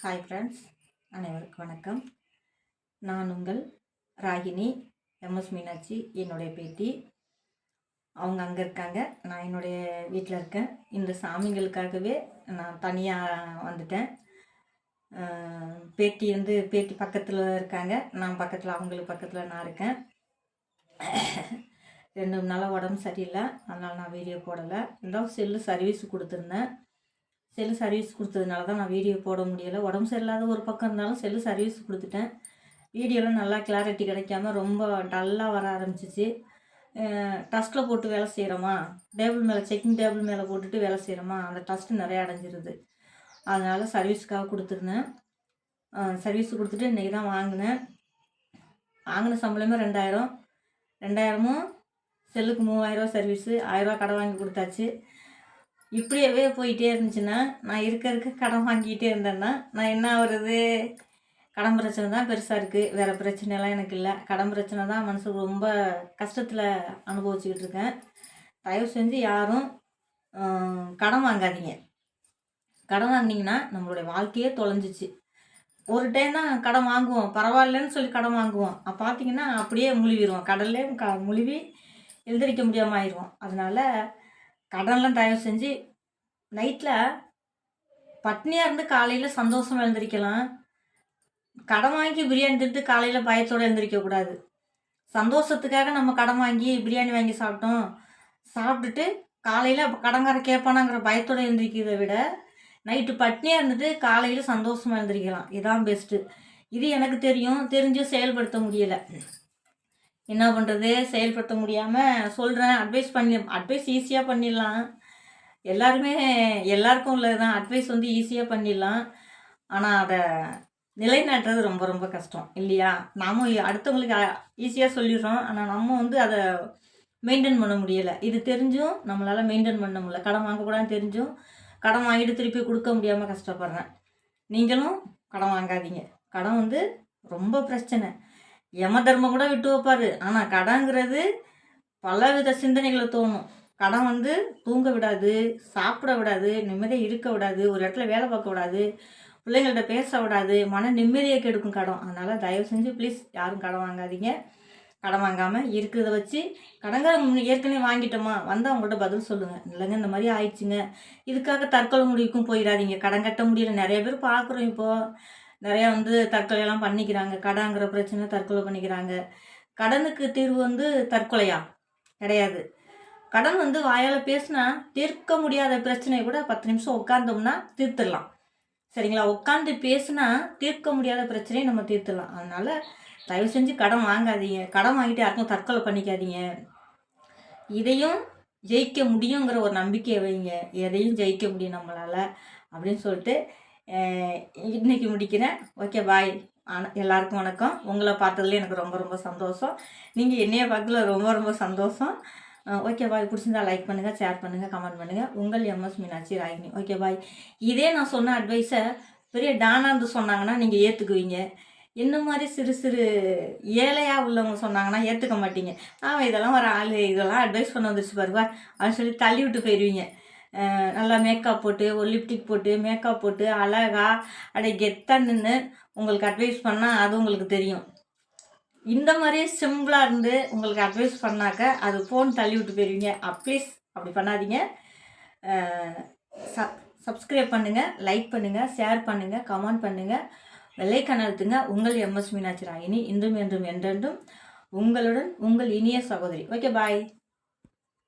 Hi friends அனைவருக்கும் வணக்கம். நான் உங்கள் ராகினி எம்எஸ் மீனாட்சி என்னுடைய பேத்தி. அவங்க அங்கே இருக்காங்க நான் என்னுடைய வீட்டில் இருக்கேன். இந்த சாமிங்களுக்காகவே நான் தனியாக வந்துட்டேன். பேட்டி பேத்தி வந்து பேத்தி பக்கத்தில் இருக்காங்க. நான் பக்கத்தில் அவங்களுக்கு பக்கத்தில் நான் இருக்கேன். ரெண்டு நாளாக உடம்பு சரியில்லை. அதனால் நான் வீடியோ போடலை. இருந்தாலும் செல்லு சர்வீஸ் கொடுத்துருந்தேன். செல்லு சர்வீஸ் கொடுத்ததுனால தான் நான் வீடியோ போட முடியலை. உடம்பு சரியில்லாத ஒரு பக்கம் இருந்தாலும் செல்லு சர்வீஸ் கொடுத்துட்டேன். வீடியோலாம் நல்லா கிளாரிட்டி கிடைக்காம ரொம்ப டல்லாக வர ஆரம்பிச்சிச்சு. டஸ்ட்டில் போட்டு வேலை செய்கிறோமா டேபிள் மேலே செக்கிங் டேபிள் மேலே போட்டுட்டு வேலை செய்கிறோமா அந்த டஸ்ட்டு நிறையா அடைஞ்சிருது. அதனால் சர்வீஸுக்காக கொடுத்துருந்தேன். சர்வீஸ் கொடுத்துட்டு இன்றைக்கி தான் வாங்கினேன். வாங்கின சம்பளமே ரெண்டாயிரம். ரெண்டாயிரமும் செல்லுக்கு மூவாயிரரூவா சர்வீஸு ஆயிரரூவா கடை வாங்கி கொடுத்தாச்சு. இப்படியவே போயிட்டே இருந்துச்சுன்னா நான் இருக்க இருக்க கடன் வாங்கிக்கிட்டே இருந்தேன்னா நான் என்ன ஆகுறது கடன் பிரச்சனை தான் பெருசாக இருக்குது வேறு பிரச்சனைலாம் எனக்கு இல்லை. கடன் பிரச்சனை தான் மனசுக்கு ரொம்ப கஷ்டத்தில் அனுபவிச்சுக்கிட்டு இருக்கேன். தயவு செஞ்சு யாரும் கடன் வாங்காதீங்க. கடன் வாங்கினீங்கன்னா நம்மளுடைய வாழ்க்கையே தொலைஞ்சிச்சு. ஒரு டைம் தான் கடன் வாங்குவோம். பரவாயில்லன்னு சொல்லி கடன் வாங்குவோம். அப்போ பார்த்தீங்கன்னா அப்படியே முழுவிடுவோம். கடல்லே க முழுவி எழுந்திரிக்க முடியாமல் ஆயிடுவோம். அதனால் கடன்லாம் தயவு செஞ்சு நைட்டில் பட்னியாக இருந்து காலையில் சந்தோஷமாக எழுந்திரிக்கலாம். கடன் வாங்கி பிரியாணி திட்டு காலையில் பயத்தோடு எழுந்திரிக்கக்கூடாது சந்தோஷத்துக்காக நம்ம கடன் வாங்கி பிரியாணி வாங்கி சாப்பிட்டோம். சாப்பிட்டுட்டு காலையில் அப்போ கடங்கார கேட்பானாங்கிற பயத்தோடு எழுந்திரிக்கிறத விட நைட்டு பட்னியாக இருந்துட்டு காலையில் சந்தோஷமாக எழுந்திரிக்கலாம். இதான் பெஸ்ட்டு இது எனக்கு தெரியும். தெரிஞ்சும் செயல்படுத்த முடியலை. என்ன பண்ணுறது செயல்படுத்த முடியாமல் சொல்கிறேன் அட்வைஸ் பண்ணி அட்வைஸ் ஈஸியாக பண்ணிடலாம். எல்லாருமே எல்லாருக்கும் உள்ளது தான் அட்வைஸ் வந்து ஈஸியாக பண்ணிடலாம். ஆனால் அதை நிலைநாட்டுறது ரொம்ப ரொம்ப கஷ்டம். இல்லையா? நாமும் அடுத்தவங்களுக்கு ஈஸியாக சொல்லிடுறோம். ஆனால் நம்ம வந்து அதை மெயின்டைன் பண்ண முடியலை. இது தெரிஞ்சும் நம்மளால் மெயின்டைன் பண்ண முடியல. கடன் வாங்கக்கூடாதுன்னு தெரிஞ்சும் கடன் வாங்கிட்டு திருப்பி கொடுக்க முடியாமல் கஷ்டப்படுறேன். நீங்களும் கடன் வாங்காதீங்க. கடன் வந்து ரொம்ப பிரச்சனை. யம தர்மம் கூட விட்டு வைப்பார். ஆனால் கடங்கிறது பலவித சிந்தனைகளை தோணும். கடன் வந்து தூங்க விடாது சாப்பிட விடாது நிம்மதியாக இருக்க விடாது ஒரு இடத்துல வேலை பார்க்க விடாது பிள்ளைங்கள்ட்ட பேச விடாது மன நிம்மதியை கெடுக்கும் கடன். அதனால் தயவு செஞ்சு ப்ளீஸ் யாரும் கடன் வாங்காதீங்க. கடன் வாங்காமல் இருக்கிறத வச்சு கடன்கார ஏற்கனவே வாங்கிட்டோமா? வந்து அவங்கள்ட்ட பதில் சொல்லுங்கள் இல்லைங்க இந்த மாதிரி ஆயிடுச்சுங்க. இதுக்காக தற்கொலை முடிவுக்கும் போயிடாதீங்க. கடன் கட்ட முடியல. நிறைய பேர் பார்க்குறோம் இப்போது நிறையா வந்து தற்கொலையெல்லாம் பண்ணிக்கிறாங்க. கடங்கிற பிரச்சனை தற்கொலை பண்ணிக்கிறாங்க. கடனுக்கு தீர்வு வந்து தற்கொலையா? கிடையாது. கடன் வந்து வாயால் பேசினா தீர்க்க முடியாத பிரச்சனையை கூட பத்து நிமிஷம் உட்காந்தோம்னா தீர்த்துடலாம். சரிங்களா? உட்காந்து பேசினா தீர்க்க முடியாத பிரச்சனையை நம்ம தீர்த்துடலாம். அதனால் தயவு செஞ்சு கடன் வாங்காதீங்க. கடன் வாங்கிட்டு யாருக்கும் தற்கொலை பண்ணிக்காதீங்க. இதையும் ஜெயிக்க முடியுங்கிற ஒரு நம்பிக்கையை வைங்க. எதையும் ஜெயிக்க முடியும் நம்மளால் அப்படின்னு சொல்லிட்டு இன்றைக்கி இன்னைக்கு முடிக்கிறேன். ஓகே பாய் ஆன எல்லாருக்கும் வணக்கம். உங்களை பார்த்ததுல எனக்கு ரொம்ப ரொம்ப சந்தோஷம். நீங்கள் என்னைய பார்க்கல ரொம்ப ரொம்ப சந்தோஷம். ஓகே பாய் பிடிச்சிருந்தா லைக் பண்ணுங்கள் ஷேர் பண்ணுங்கள் கமெண்ட் பண்ணுங்கள் உங்கள் MS Meenakshi Ragini. Okay bye இதே நான் சொன்ன அட்வைஸை பெரிய டானாந்து சொன்னாங்கன்னா நீங்கள் ஏற்றுக்குவீங்க என்ன மாதிரி சிறு சிறு ஏழையாக உள்ளவங்க சொன்னாங்கன்னா ஏற்றுக்க மாட்டீங்க. ஆமாம் இதெல்லாம் ஒரு ஆள் இதெல்லாம் அட்வைஸ் பண்ண வந்துருச்சு பாருவா அப்படின்னு சொல்லி தள்ளி விட்டு போயிடுவீங்க நல்லா மேக்கப் போட்டு ஒரு லிப்டிக் போட்டு மேக்கப் போட்டு அழகா அப்படியே கெத்தாக நின்று உங்களுக்கு அட்வைஸ் பண்ணால் அது உங்களுக்கு தெரியும். இந்த மாதிரி சிம்பிளாக இருந்து உங்களுக்கு அட்வைஸ் பண்ணாக்க அது ஃபோன் தள்ளி விட்டு போயிருவீங்க. அப்ளீஸ் அப்படி பண்ணாதீங்க. சப் சப்ஸ்கிரைப் பண்ணுங்கள் லைக் பண்ணுங்கள் ஷேர் பண்ணுங்கள் கமெண்ட் பண்ணுங்கள் வெள்ளைக்கண் அழுத்துங்க. உங்கள் எம்எஸ் மீனாட்சி ராயினி இன்றும் என்றும் என்றென்றும் உங்களுடன் உங்கள் இனிய சகோதரி. Okay bye